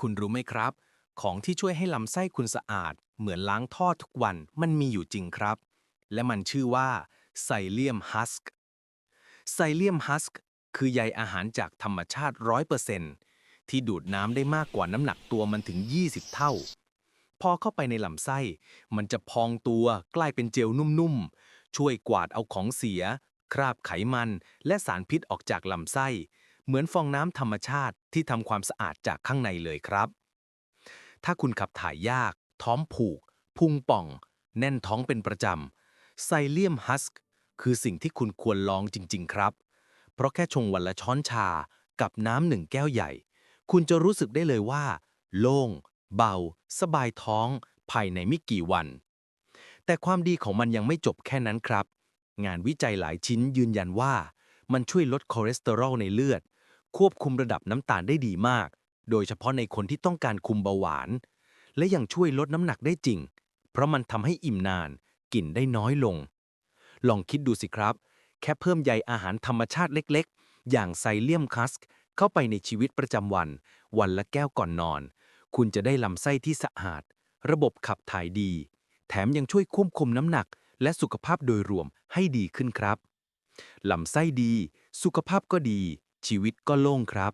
คุณรู้ไหมครับ ของที่ช่วยให้ลำไส้คุณสะอาด เหมือนล้างท่อทุกวันมันมีอยู่จริงครับ และมันชื่อว่าไซเลียมฮัสก์ไซเลียมฮัสก์คือใยอาหารจากธรรมชาติ 100%ที่ดูดน้ำได้มากกว่าน้ำหนักตัวมันถึง 20 เท่า พอเข้าไปในลำไส้ มันจะพองตัวกลายเป็นเจลนุ่มๆ ช่วยกวาดเอาของเสีย คราบไขมัน และสารพิษออกจากลำไส้ เหมือนฟองน้ำธรรมชาติที่ทำความสะอาดจากข้างในเลยครับ ถ้าคุณขับถ่ายยาก ท้องผูก พุงป่อง แน่นท้องเป็นประจำไซเลียมฮัสก์คือสิ่งที่คุณควรลองจริง ๆ ครับ เพราะแค่ชงวันละช้อนชากับน้ำหนึ่งแก้วใหญ่ คุณจะรู้สึกได้เลยว่า โล่ง เบา สบายท้อง ภายในไม่กี่วัน แต่ความดีของมันยังไม่จบแค่นั้นครับ งานวิจัยหลายชิ้นยืนยันว่า มันช่วยลดคอเลสเตอรอลในเลือด ควบคุมระดับน้ำตาลได้ดีมาก โดยเฉพาะในคนที่ต้องการคุมเบาหวาน และยังช่วยลดน้ำหนักได้จริง เพราะมันทำให้อิ่มนาน กินได้น้อยลง ลองคิดดูสิครับ แค่เพิ่มใยอาหารธรรมชาติเล็กๆ อย่างไซเลียมคัสก์เข้าไปในชีวิตประจำวัน วันละแก้วก่อนนอน คุณจะได้ลำไส้ที่สะอาด ระบบขับถ่ายดี แถมยังช่วยควบคุมน้ำหนัก และสุขภาพโดยรวมให้ดีขึ้นครับลำไส้ดี สุขภาพก็ดี ชีวิตก็โล่งครับ